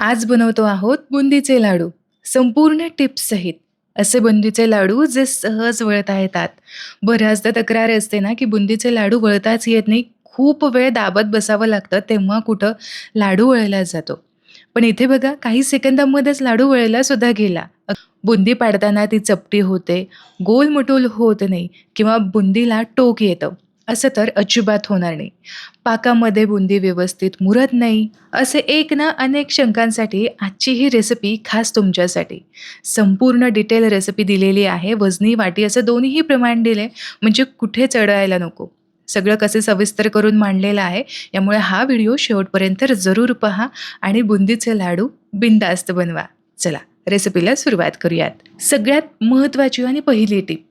आज बनवतो आहोत बुंदीचे लाडू. संपूर्ण टिप्ससहित असे बुंदीचे लाडू जे सहज वळता येतात. बऱ्याचदा तक्रार असते ना, की बुंदीचे लाडू वळताच येत नाही. खूप वेळ दाबत बसावं लागतं, तेव्हा कुठं लाडू वळला जातो. पण इथे बघा काही सेकंदांमध्येच लाडू वळला सुद्धा गेला. बुंदी पाडताना ती चपटी होते, गोल-मटोल होत नाही किंवा बुंदीला टोक येतं. असं तर अजिबात होणार नाही. पाकामध्ये बुंदी व्यवस्थित मुरत नाही, असे एक ना अनेक शंकांसाठी आजची ही रेसिपी खास तुमच्यासाठी. संपूर्ण डिटेल रेसिपी दिलेली आहे. वजनी वाटी असं दोन्हीही प्रमाण दिले म्हणजे कुठे चढायला नको. सगळं कसे सविस्तर करून मांडलेलं आहे. यामुळे हा व्हिडिओ शेवटपर्यंत जरूर पहा आणि बुंदीचे लाडू बिंदास्त बनवा. चला रेसिपीला सुरुवात करूयात. सगळ्यात महत्त्वाची आणि पहिली टीप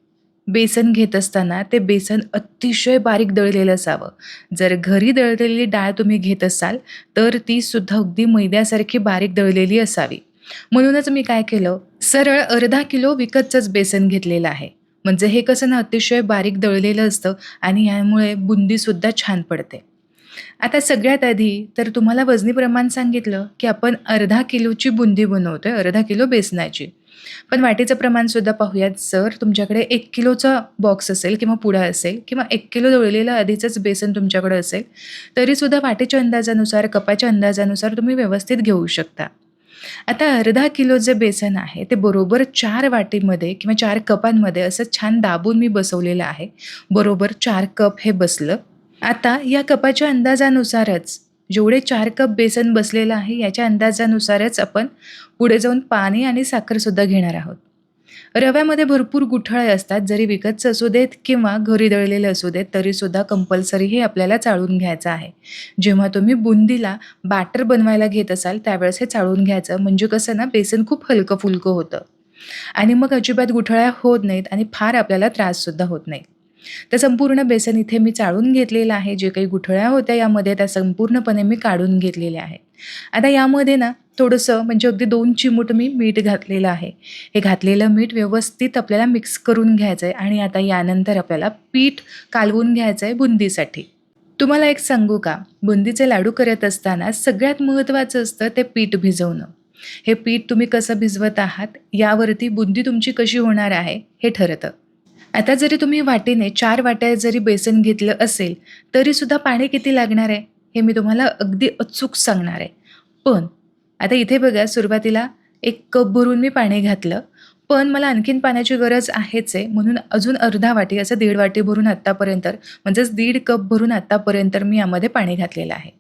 बेसन घेत असताना ते बेसन अतिशय बारीक दळलेलं असावं. जर घरी दळलेली डाळ तुम्ही घेत असाल, तर ती सुद्धा अगदी मैद्यासारखी बारीक दळलेली असावी. म्हणूनच मी काय केलं, सरळ अर्धा किलो विकतचंच बेसन घेतलेलं आहे. म्हणजे हे कसं ना अतिशय बारीक दळलेलं असतं आणि यामुळे बुंदीसुद्धा छान पडते. आता सगळ्यात आधी तर तुम्हाला वजनी प्रमाण सांगितलं, की आपण अर्धा किलोची बुंदी बनवतोय, अर्धा किलो बेसनाची. पण वाटीचं प्रमाणसुद्धा पाहूयात. जर तुमच्याकडे एक किलोचा बॉक्स असेल किंवा पुडा असेल किंवा एक किलो दळलेलं आधीचंच बेसन तुमच्याकडे असेल, तरीसुद्धा वाटीच्या अंदाजानुसार, कपाच्या अंदाजानुसार तुम्ही व्यवस्थित घेऊ शकता. आता अर्धा किलो जे बेसन आहे, ते बरोबर चार वाटीमध्ये किंवा चार कपांमध्ये असं छान दाबून मी बसवलेलं आहे. बरोबर चार कप हे बसलं. आता या कपाच्या अंदाजानुसारच जेवढे चार कप बेसन बसलेलं आहे, याच्या अंदाजानुसारच आपण पुढे जाऊन पाणी आणि साखरसुद्धा घेणार आहोत. रव्यामध्ये भरपूर गुठळे असतात. जरी विकतचं असू देत किंवा घरी दळलेलं असू देत, तरीसुद्धा कंपल्सरी हे आपल्याला चाळून घ्यायचं आहे. जेव्हा तुम्ही बुंदीला बॅटर बनवायला घेत असाल, त्यावेळेस हे चाळून घ्यायचं. म्हणजे कसं ना बेसन खूप हलकं-फुलकं होतं आणि मग अजिबात गुठळ्या होत नाहीत आणि फार आपल्याला त्राससुद्धा होत नाही. तर संपूर्ण बेसन इथे मी चाळून घेतलेलं आहे. जे काही गुठळ्या होत्या यामध्ये त्या संपूर्णपणे मी काढून घेतलेल्या आहेत. आता यामध्ये ना थोडंसं म्हणजे अगदी दोन चिमूट मी मीठ घातलेलं आहे. हे घातलेलं मीठ व्यवस्थित आपल्याला मिक्स करून घ्यायचं आहे आणि आता यानंतर आपल्याला पीठ कालवून घ्यायचं आहे बुंदीसाठी. तुम्हाला एक सांगू का? बुंदीचे लाडू करत असताना सगळ्यात महत्त्वाचं असतं ते पीठ भिजवणं. हे पीठ तुम्ही कसं भिजवत आहात, यावरती बुंदी तुमची कशी होणार आहे, हे ठरतं. आता जरी तुम्ही वाटीने चार वाट्या जरी बेसन घेतलं असेल, तरीसुद्धा पाणी किती लागणार आहे, हे मी तुम्हाला अगदी अचूक सांगणार आहे. पण आता इथे बघा सुरुवातीला एक कप भरून मी पाणी घातलं. पण मला आणखीन पाण्याची गरज आहेच आहे. म्हणून अजून अर्धा वाटी असं दीड वाटी भरून आत्तापर्यंत म्हणजेच दीड कप भरून आत्तापर्यंत मी यामध्ये पाणी घातलेलं आहे.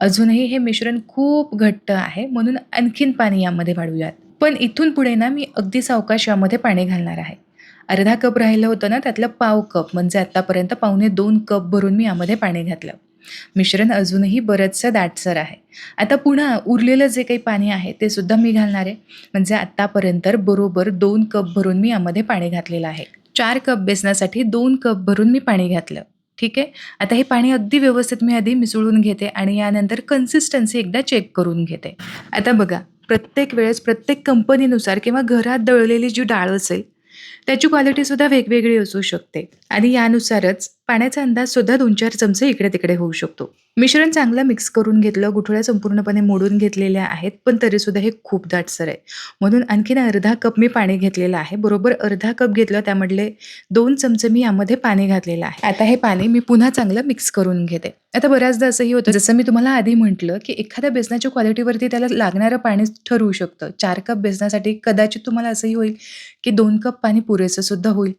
अजूनही हे मिश्रण खूप घट्ट आहे, म्हणून आणखीन पाणी यामध्ये वाढूयात पण इथून पुढे ना मी अगदी सावकाश यामध्ये पाणी घालणार आहे. अर्धा कप राहिलं होतं ना, त्यातलं पाव कप म्हणजे आत्तापर्यंत पावणे दोन कप भरून मी यामध्ये पाणी घातलं. मिश्रण अजूनही बरंचसं दाटसर आहे. आता पुन्हा उरलेलं जे काही पाणी आहे, ते सुद्धा मी घालणार आहे. म्हणजे आत्तापर्यंत बरोबर दोन कप भरून मी यामध्ये पाणी घातलेलं आहे. चार कप बेसनासाठी दोन कप भरून मी पाणी घातलं. ठीक आहे. आता हे पाणी अगदी व्यवस्थित मी आधी मिसळून घेते आणि यानंतर कन्सिस्टन्सी एकदा चेक करून घेते. आता बघा, प्रत्येक वेळेस प्रत्येक कंपनीनुसार किंवा घरात दळलेली जी डाळ असेल, त्याची क्वालिटीसुद्धा वेगवेगळी असू शकते. आणि यानुसारच पाण्याचा अंदाजसुद्धा 2-4 चमचे इकडे-तिकडे होऊ शकतो. मिश्रण चांगलं मिक्स करून घेतलं, गुठळ्या संपूर्णपणे मोडून घेतलेल्या आहेत, पण तरीसुद्धा हे खूप दाटसर आहे. म्हणून आणखीन अर्धा कप मी पाणी घेतलेलं आहे. बरोबर अर्धा कप घेतलं, त्यामधले दोन चमचे मी यामध्ये पाणी घातलेलं आहे. आता हे पाणी मी पुन्हा चांगलं मिक्स करून घेते. आता बऱ्याचदा असंही होतं, जसं मी तुम्हाला आधी म्हटलं, की एखाद्या बेसनाच्या क्वालिटीवरती त्याला लागणारं पाणी ठरवू शकतं. चार कप बेसनासाठी कदाचित तुम्हाला असंही होईल, की दोन कप पाणी पुरेसंसुद्धा होईल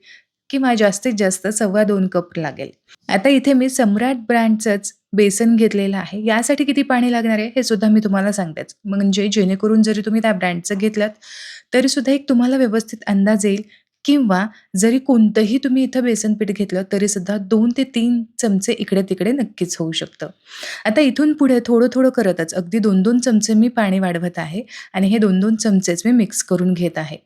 किंवा जास्तीत जास्त 2.25 कप लागेल. आता इथे मी सम्राट ब्रँडचंच बेसन घेतलेलं आहे. यासाठी किती पाणी लागणार आहे, हे सुद्धा मी तुम्हाला सांगतेच. म्हणजे जेणेकरून जरी तुम्ही त्या ब्रँडचं तरी सुद्धा एक तुम्हाला व्यवस्थित अंदाज येईल किंवा जरी कोणतंही तुम्ही इथं बेसन पीठ घेतलं, तरीसुद्धा 2 ते तीन चमचे इकडे-तिकडे नक्कीच होऊ शकतं. आता इथून पुढे थोडं-थोडं करतच अगदी 2-2 चमचे मी पाणी वाढवत आहे आणि हे 2-2 चमचेच मी मिक्स करून घेत आहे.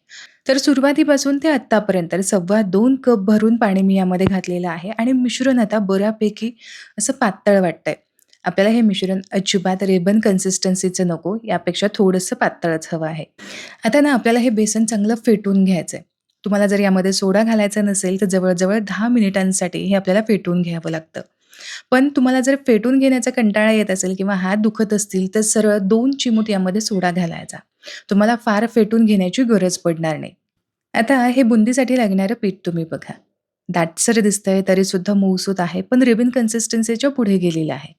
तर सुरुवातीपासून ते आत्तापर्यंत 2.25 कप भरून पाणी मी यामध्ये घातलेलं आहे आणि मिश्रण आता बऱ्यापैकी असं पातळ वाटतंय. आपल्याला हे मिश्रण अजिबात रेबन कन्सिस्टन्सीचं नको, यापेक्षा थोडंसं पातळच हवं आहे. आता ना आपल्याला हे बेसन चांगलं फेटून घ्यायचं आहे. तुम्हाला जर यामध्ये सोडा घालायचा नसेल, तर जवळ-जवळ 10 मिनिटांसाठी हे आपल्याला फेटून घ्यावं लागतं. पण तुम्हाला जर फेटून घेण्याचा कंटाळा येत असेल किंवा हात दुखत असतील तर सरळ दोन चिमूट यामध्ये सोडा घालायचा. तुम्हाला फार फेटून घेण्याची गरज पडणार नाही. आता हे बुंदीसाठी लागणारं पीठ तुम्ही बघा. दाटसर दिसतंय तरीसुद्धा मऊसूत आहे, पण रिबन कन्सिस्टन्सीच्या पुढे गेलेलं आहे.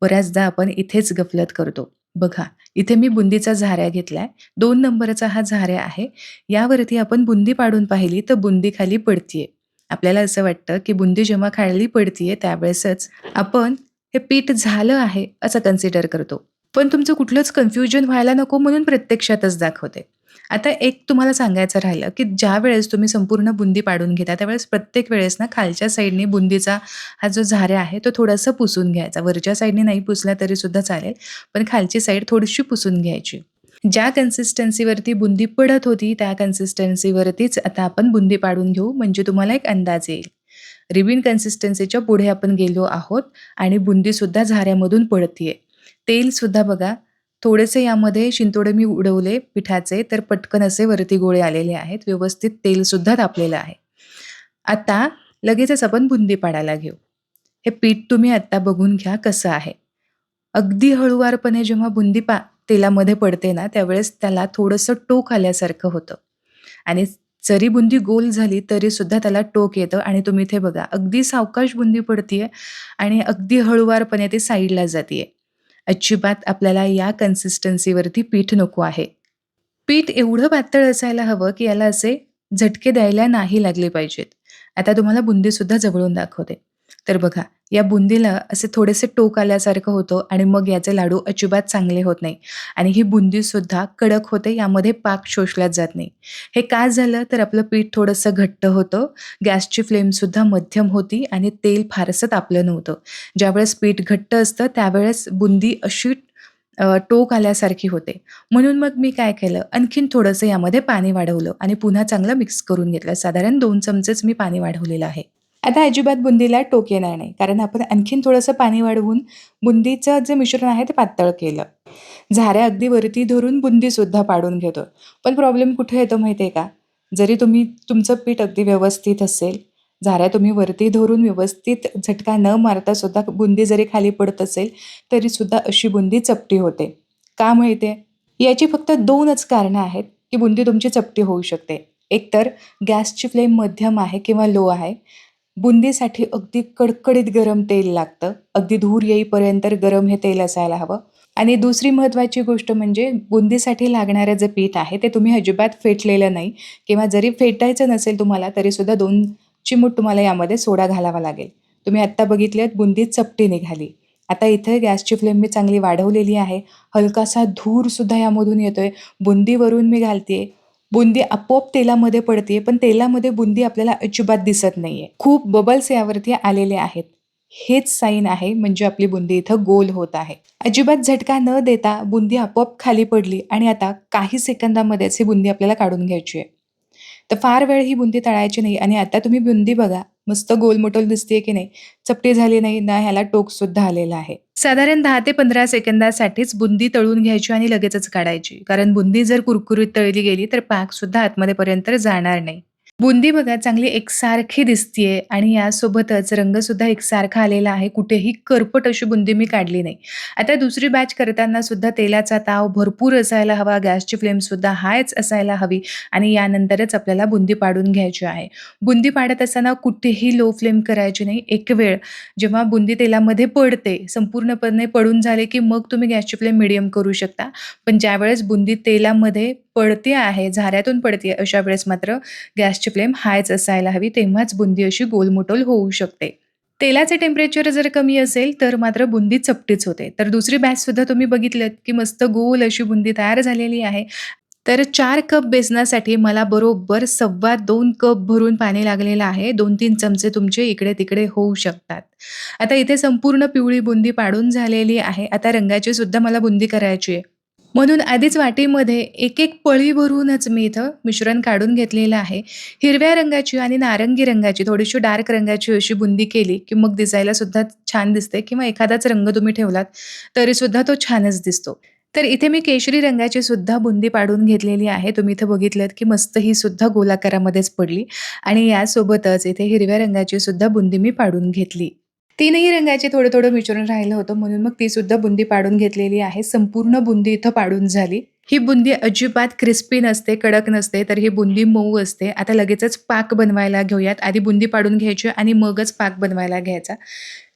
बऱ्याचदा आपण इथेच गफलत करतो. बघा, इथे मी बुंदीचा झाऱ्या घेतलाय. दोन नंबरचा हा झाऱ्या आहे. यावरती आपण बुंदी पाडून पाहिली तर बुंदी खाली पडतीये. आपल्याला असं वाटतं, की बुंदी जेव्हा खाली पडतीये त्यावेळेसच आपण हे पीठ झालं आहे असं कन्सिडर करतो. पण तुमचं कुठलंच कन्फ्युजन व्हायला नको म्हणून प्रत्यक्षातच दाखवते. आता एक तुम्हाला सांगायचं राहिलं, की ज्यावेळेस तुम्ही संपूर्ण बुंदी पाडून घेता त्यावेळेस प्रत्येक वेळेस ना खालच्या साईडने बुंदीचा हा जो झाऱ्या आहे तो थोडासा पुसून घ्यायचा. वरच्या साईडने नाही पुसला तरीसुद्धा चालेल, पण खालची साईड थोडीशी पुसून घ्यायची. ज्या कन्सिस्टन्सीवरती बुंदी पडत होती त्या कन्सिस्टन्सीवरतीच आता आपण बुंदी पाडून घेऊ म्हणजे तुम्हाला एक अंदाज येईल. रिबिन कन्सिस्टन्सीच्या पुढे आपण गेलो आहोत आणि बुंदीसुद्धा झाऱ्यामधून पडतीये. तेलसुद्धा बघा थोडेसे यामध्ये शिंतोडे मी उडवले पिठाचे तर पटकन असे वरती गोळे आलेले आहेत. व्यवस्थित तेलसुद्धा तापलेलं आहे. आता लगेचच आपण बुंदी पाडायला घेऊ. हे पीठ तुम्ही आत्ता बघून घ्या कसं आहे. अगदी हळुवारपणे जेव्हा बुंदी पा तेलामध्ये पडते ना त्यावेळेस त्याला थोडंसं टोक आल्यासारखं होतं आणि जरी बुंदी गोल झाली तरीसुद्धा त्याला टोक येतं आणि तुम्ही इथे बघा अगदी सावकाश बुंदी पडतीये आणि अगदी हळुवारपणे ती साईडला जातीये. अजिबात आपल्याला या कन्सिस्टन्सीवरती पीठ नको आहे. पीठ एवढं पातळ असायला हवं, की याला असे झटके द्यायला नाही लागले पाहिजेत. आता तुम्हाला बुंदीसुद्धा जवळून दाखवते. तर बघा या बुंदीला असे थोडेसे टोक आल्यासारखं होतं आणि मग याचे लाडू अजिबात चांगले होत नाही आणि ही बुंदीसुद्धा कडक होते. यामध्ये पाक शोषला जात नाही. हे का झालं तर आपलं पीठ थोडंसं घट्ट होतं. गॅसची फ्लेमसुद्धा मध्यम होती आणि तेल फारसं तापलं नव्हतं. ज्यावेळेस पीठ घट्ट असतं त्यावेळेस बुंदी अशी अ, टोक आल्यासारखी होते. म्हणून मग मी काय केलं आणखीन थोडंसं यामध्ये पाणी वाढवलं आणि पुन्हा चांगलं मिक्स करून घेतलं. साधारण 2 चमचेच मी पाणी वाढवलेलं आहे. आता अजिबात बुंदीला टोक येणार नाही. कारण आपण आणखीन थोडंसं पाणी वाढवून बुंदीचं जे मिश्रण आहे ते पातळ केलं. झाऱ्या अगदी वरती धरून बुंदीसुद्धा पाडून घेतो. पण प्रॉब्लेम कुठे येतो माहिती आहे का? जरी तुम्ही तुमचं पीठ अगदी व्यवस्थित असेल, झाऱ्या तुम्ही वरती धरून व्यवस्थित झटका न मारता सुद्धा बुंदी जरी खाली पडत असेल, तरीसुद्धा अशी बुंदी चपटी होते. का माहिती आहे? याची फक्त दोनच कारणं आहेत, की बुंदी तुमची चपटी होऊ शकते. एकतर गॅसची फ्लेम मध्यम आहे किंवा लो आहे. बुंदीसाठी अगदी कडकडीत गरम तेल लागतं. अगदी धूर येईपर्यंत गरम हे तेल असायला हवं आणि दुसरी महत्त्वाची गोष्ट म्हणजे बुंदीसाठी लागणारं जे पीठ आहे ते तुम्ही अजिबात फेटलेलं नाही किंवा जरी फेटायचं नसेल तुम्हाला तरीसुद्धा दोन चिमूट तुम्हाला यामध्ये सोडा घालावा लागेल. तुम्ही आत्ता बघितल्यात बुंदी चपटी निघाली. आता इथे गॅसची फ्लेम मी चांगली वाढवलेली आहे. हलकासा धूरसुद्धा यामधून येतो आहे बुंदीवरून मी घालते बुंदी आपोआप तेलामध्ये पडते पण तेलामध्ये बुंदी आपल्याला अजिबात दिसत नाहीये. खूप बबल्स यावरती आलेले आहेत. हेच साईन आहे म्हणजे आपली बुंदी इथं गोल होत आहे. अजिबात झटका न देता बुंदी आपोआप खाली पडली आणि आता काही सेकंदामध्येच ही बुंदी आपल्याला काढून घ्यायची आहे. तर फार वेळ ही बुंदी तळायची नाही आणि आता तुम्ही बुंदी बघा मस्त गोलमटोल दिसतेय की नाही? चपटी झाली नाही ना ह्याला टोक सुद्धा आलेला आहे. साधारण दहा ते 15 सेकंदासाठीच बुंदी तळून घ्यायची आणि लगेचच काढायची. कारण बुंदी जर कुरकुरीत तळली गेली तर पाक सुद्धा आतमध्येपर्यंत जाणार नाही. बुंदी बघा चांगली एकसारखी दिसतीये आणि यासोबतच रंगसुद्धा एकसारखा आलेला आहे. कुठेही करपट अशी बुंदी मी काढली नाही. आता दुसरी बॅच करताना सुद्धा तेलाचा ताव भरपूर असायला हवा, गॅसची फ्लेमसुद्धा हायच असायला हवी आणि यानंतरच आपल्याला बुंदी पाडून घ्यायची आहे. बुंदी पाडत असताना कुठेही लो फ्लेम करायची नाही. एक वेळ जेव्हा बुंदी तेलामध्ये पडते, संपूर्णपणे पडून झाले की मग तुम्ही गॅसची फ्लेम मीडियम करू शकता. पण ज्यावेळेस बुंदी तेलामध्ये पडते आहे, झाऱ्यातून पडते अशा वेळेस मात्र गॅसची फ्लेम हायच असायला हवी. तेव्हाच बुंदी अशी गोलमोटोल होऊ शकते. तेलाचे टेम्परेचर जर कमी असेल तर मात्र बुंदी चपटीच होते. तर दुसरी बॅचसुद्धा तुम्ही बघितलं की मस्त गोल अशी बुंदी तयार झालेली आहे. तर चार कप बेसनासाठी मला बरोबर सव्वा दोन कप भरून पाणी लागलेलं आहे. 2-3 चमचे तुमचे इकडे-तिकडे होऊ शकतात. आता इथे संपूर्ण पिवळी बुंदी पाडून झालेली आहे. आता रंगाची सुद्धा मला बुंदी करायची आहे. म्हणून आधीच वाटीमध्ये एक-एक पळी भरूनच मी इथं मिश्रण काढून घेतलेलं आहे. हिरव्या रंगाची आणि नारंगी रंगाची थोडीशी डार्क रंगाची अशी बुंदी केली की मग दिसायला सुद्धा छान दिसते किंवा एखादाच रंग तुम्ही ठेवलात तरीसुद्धा तो छानच दिसतो. तर इथे मी केशरी रंगाची सुद्धा बुंदी पाडून घेतलेली आहे. तुम्ही इथे बघितलं की मस्त ही सुद्धा गोलाकारामध्येच पडली आणि यासोबतच इथे हिरव्या रंगाची सुद्धा बुंदी मी पाडून घेतली. तीनही रंगाचे थोडं-थोडं मिश्रण राहिलं होतं म्हणून मग ती सुद्धा बुंदी पाडून घेतलेली आहे. संपूर्ण बुंदी इथं पाडून झाली. ही बुंदी अजिबात क्रिस्पी नसते, कडक नसते, तर ही बुंदी मऊ असते. आता लगेचच पाक बनवायला घेऊयात. आधी बुंदी पाडून घ्यायची आणि मगच पाक बनवायला घ्यायचा.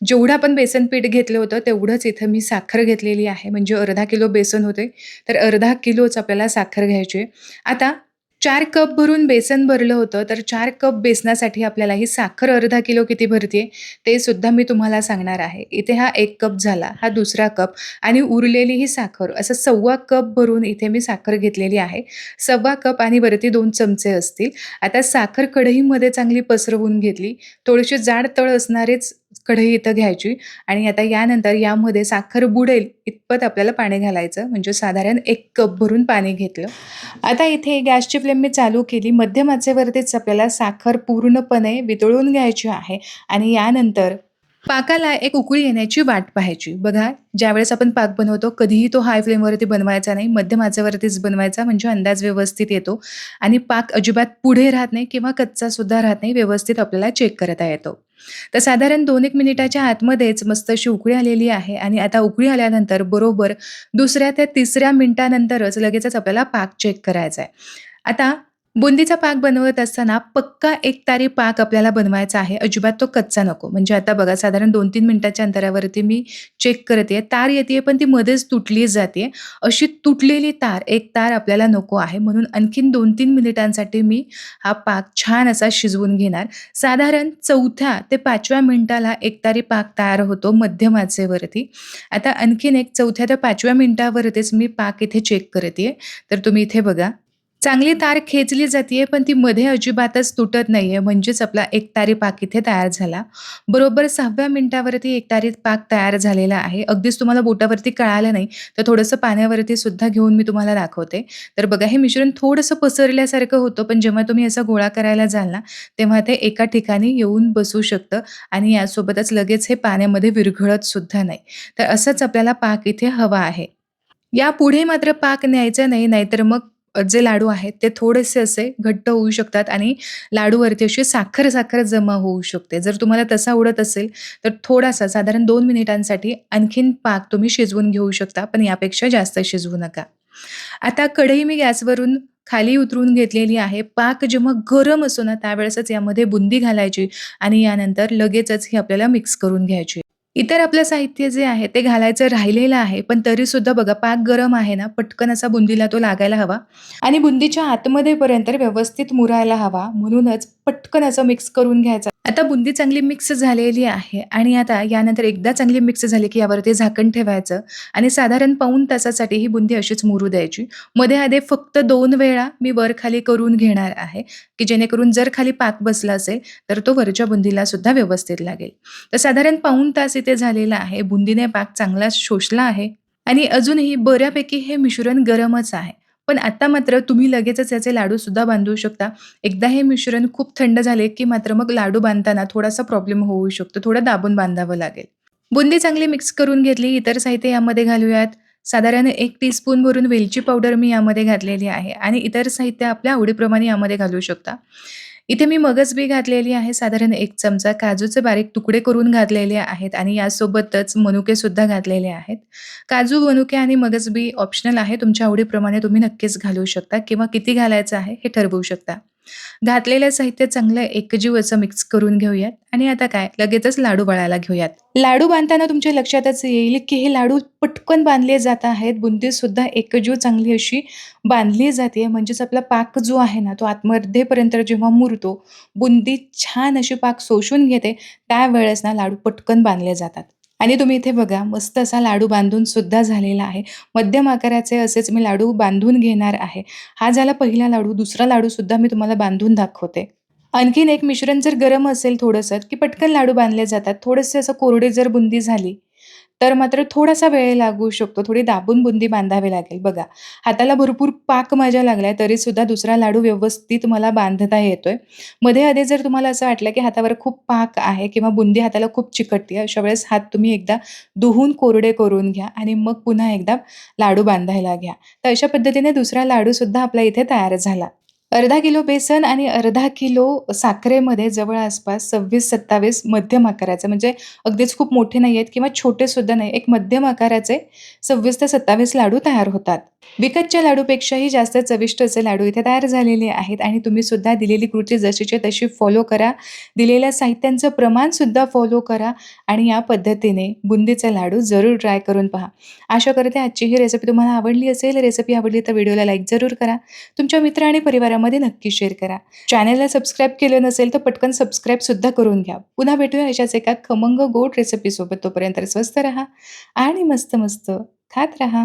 जेवढं आपण बेसन पीठ घेतलं होतं तेवढंच इथं मी साखर घेतलेली आहे. म्हणजे अर्धा किलो बेसन होते, तर अर्धा किलोच आपल्याला साखर घ्यायची आहे. आता 4 कप भरून बेसन भरलं होतं, तर 4 कप बेसनासाठी आपल्याला ही साखर अर्धा किलो किती भरते ते सुद्धा मी तुम्हाला सांगणार आहे. इथे हा एक कप झाला, हा दुसरा कप आणि उरलेली ही साखर असं सव्वा कप भरून इथे मी साखर घेतलेली आहे. सव्वा कप आणि वरती दोन चमचे असतील. आता साखर कढईमध्ये चांगली पसरवून घेतली. थोडीशी जाड तळ असणारेच कढई इथं घ्यायची आणि आता यानंतर यामध्ये साखर बुडेल इतपत आपल्याला पाणी घालायचं. म्हणजे साधारण एक कप भरून पाणी घेतलं. आता इथे गॅसची फ्लेम मी चालू केली. मध्यम आचेवरतीच आपल्याला साखर पूर्णपणे वितळून घ्यायची आहे आणि यानंतर पाकाला एक उकळी येण्याची वाट पाहायची. बघा, ज्यावेळेस आपण पाक बनवतो कधीही तो हाय फ्लेमवरती बनवायचा नाही, मध्यम आचेवरतीच बनवायचा म्हणजे अंदाज व्यवस्थित येतो आणि पाक अजिबात पुढे राहत नाही किंवा कच्चासुद्धा राहत नाही. व्यवस्थित आपल्याला चेक करता येतो. तर साधारण 2-1 मिनिटाच्या आतमध्येच मस्त अशी उकळी आलेली आहे आणि आता उकळी आल्यानंतर बरोबर दुसऱ्या ते तिसऱ्या मिनिटानंतरच लगेचच आपल्याला पाक चेक करायचा आहे. आता बुंदीचा पाक बनवत असताना पक्का एक तारी पाक आपल्याला बनवायचा आहे. अजिबात तो कच्चा नको. म्हणजे आता बघा साधारण 2-3 मिनिटाच्या अंतरावरती मी चेक करते तार येते पण ती मध्येच तुटली जाते अशी तुटलेली तार, एक तार आपल्याला नको आहे. म्हणून आणखीन 2-3 मिनिटांसाठी मी हा पाक छान असा शिजवून घेणार. साधारण चौथ्या ते पाचव्या मिनिटाला एकतारी पाक तयार होतो मध्यम आचेवरती. आता आणखीन एक चौथ्या ते पाचव्या मिनिटावरतीच मी पाक इथे चेक करते तर तुम्ही इथे बघा. चांगली तार खेचली जातीये पण ती मध्ये अजिबातच तुटत नाहीये. म्हणजेच आपला एकतारी पाक इथे तयार झाला. बरोबर 6व्या मिनिटावरती एकतारी पाक तयार झालेला आहे. अगदीच तुम्हाला बोटावरती कळालं नाही, तर थोडंसं पाण्यावरती सुद्धा घेऊन मी तुम्हाला दाखवते. तर बघा हे मिश्रण थोडंसं पसरल्यासारखं होतं, पण जेव्हा तुम्ही याचा गोळा करायला जाल ना, तेव्हा ते एका ठिकाणी येऊन बसू शकतं आणि यासोबतच लगेच हे पाण्यामध्ये विरघळत सुद्धा नाही. तर असंच आपल्याला पाक इथे हवा आहे. यापुढे मात्र पाक न्यायचा नाही, नाहीतर मग जे लाडू आहेत ते थोडेसे असे घट्ट होऊ शकतात आणि लाडूवरती अशी साखर-साखर जमा होऊ शकते. जर तुम्हाला तसा आवडत असेल, तर थोडासा साधारण दोन मिनिटांसाठी आणखीन पाक तुम्ही शिजवून घेऊ शकता, पण यापेक्षा जास्त शिजवू नका. आता कढई मी गॅसवरून खाली उतरून घेतलेली आहे. पाक जेव्हा गरम असतो ना, त्यावेळेसच यामध्ये बुंदी घालायची आणि यानंतर लगेचच ही आपल्याला मिक्स करून घ्यायची. इतर आपलं साहित्य जे आहे ते घालायचं राहिलेलं आहे, पण तरीसुद्धा बघा पाक गरम आहे ना, पटकन असा बुंदीला तो लागायला हवा आणि बुंदीच्या आतमध्ये पर्यंत व्यवस्थित मुरायला हवा. म्हणूनच पटकन असं मिक्स करून घ्यायचा. आता बुंदी चांगली मिक्स झालेली आहे आणि आता यानंतर एकदा चांगली मिक्स झाली, की यावरती झाकण ठेवायचं आणि साधारण पाऊण तासासाठी ही बुंदी अशीच मुरू द्यायची. मध्ये आधी फक्त दोन वेळा मी वर-खाली करून घेणार आहे, की जेणेकरून जर खाली पाक बसला असेल, तर तो वरच्या बुंदीला सुद्धा व्यवस्थित लागेल. तर साधारण पाऊण तास इथे झालेला आहे. बुंदीने पाक चांगला शोषला आहे आणि अजूनही बऱ्यापैकी हे मिश्रण गरमच आहे. पण आता मात्र तुम्ही लगेचच याचे लाडूसुद्धा बांधू शकता. एकदा हे मिश्रण खूप थंड झाले, की मात्र मग लाडू बांधताना थोडासा प्रॉब्लेम होऊ शकतो. थोडं दाबून बांधावं लागेल. बुंदी चांगली मिक्स करून घेतली. इतर साहित्य यामध्ये घालूयात. साधारण 1 टीस्पून भरून वेलची पावडर मी यामध्ये घातलेली आहे आणि इतर साहित्य आपल्या आवडीप्रमाणे यामध्ये घालू शकता. इथे मी मगज बी घातलेली आहे. साधारण 1 चमचा काजूचे बारीक तुकडे करून घातलेले आहेत आणि यासोबतच मनुकेसुद्धा घातलेले आहेत. काजू, मनुके आणि मगज बी ऑप्शनल आहे. तुमच्या आवडीप्रमाणे तुम्ही नक्कीच घालू शकता किंवा किती घालायचं आहे हे ठरवू शकता. घातलेलं साहित्य चांगलं एकजीव असं मिक्स करून घेऊयात आणि आता काय लगेचच लाडू वळायला घेऊयात. लाडू बांधताना तुमच्या लक्षातच येईल, की हे लाडू पटकन बांधले जात आहेत. बुंदी सुद्धा एकजीव चांगली अशी बांधली जाते म्हणजेच आपला पाक जो आहे ना, तो आतमध्येपर्यंत जेव्हा मुरतो, बुंदी छान अशी पाक शोषून घेते, त्यावेळेस ना लाडू पटकन बांधले जातात. आणि तुम्ही इथे बघा मस्त असा लाडू बांधून सुद्धा झालेला आहे. मध्यम आकाराचे असेच मी लाडू बांधून घेणार आहे. हा झाला पहिला लाडू. दुसरा लाडूसुद्धा मी तुम्हाला बांधून दाखवते. आणखीन एक मिश्रण जर गरम असेल थोडंसं, की पटकन लाडू बांधले जातात. थोडेसे असं कोरडे जर बुंदी झाली, तर मात्र थोडासा वेळ लागू शकतो. थोडी दाबून बुंदी बांधावी लागेल. बघा, हाताला भरपूर पाक माझ्या लागलाय, तरीसुद्धा दुसरा लाडू व्यवस्थित मला बांधता येतोय. मध्ये-अधे जर तुम्हाला असं वाटलं, की हातावर खूप पाक आहे किंवा बुंदी हाताला खूप चिकटते, अशा वेळेस हात तुम्ही एकदा धुवून कोरडे करून घ्या आणि मग पुन्हा एकदा लाडू बांधायला घ्या. तर अशा पद्धतीने दुसरा लाडूसुद्धा आपला इथे तयार झाला. अर्धा किलो बेसन आणि अर्धा किलो साखरेमध्ये जवळ आसपास 26-27 मध्यम आकाराचे म्हणजे अगदीच खूप मोठे नाही आहेत किंवा छोटेसुद्धा नाही. एक मध्यम आकाराचे 26 ते 27 लाडू तयार होतात. विकतच्या लाडूपेक्षाही जास्त चविष्ट असे लाडू इथे तयार झालेले आहेत आणि तुम्ही सुद्धा दिलेली कृती जशीची तशी फॉलो करा. दिलेल्या साहित्यांचं प्रमाणसुद्धा फॉलो करा आणि या पद्धतीने बुंदीचे लाडू जरूर ट्राय करून पहा. आशा करते आजची ही रेसिपी तुम्हाला आवडली असेल. रेसिपी आवडली तर व्हिडिओला लाईक जरूर करा. तुमच्या मित्र आणि परिवारामध्ये नक्की शेअर करा. चॅनेलला सबस्क्राईब केलं नसेल तर पटकन सबस्क्राईब सुद्धा करून घ्या. पुन्हा भेटूया अशाच एका खमंग गोड रेसिपीसोबत. तोपर्यंत स्वस्त राहा आणि मस्त-मस्त खात राहा.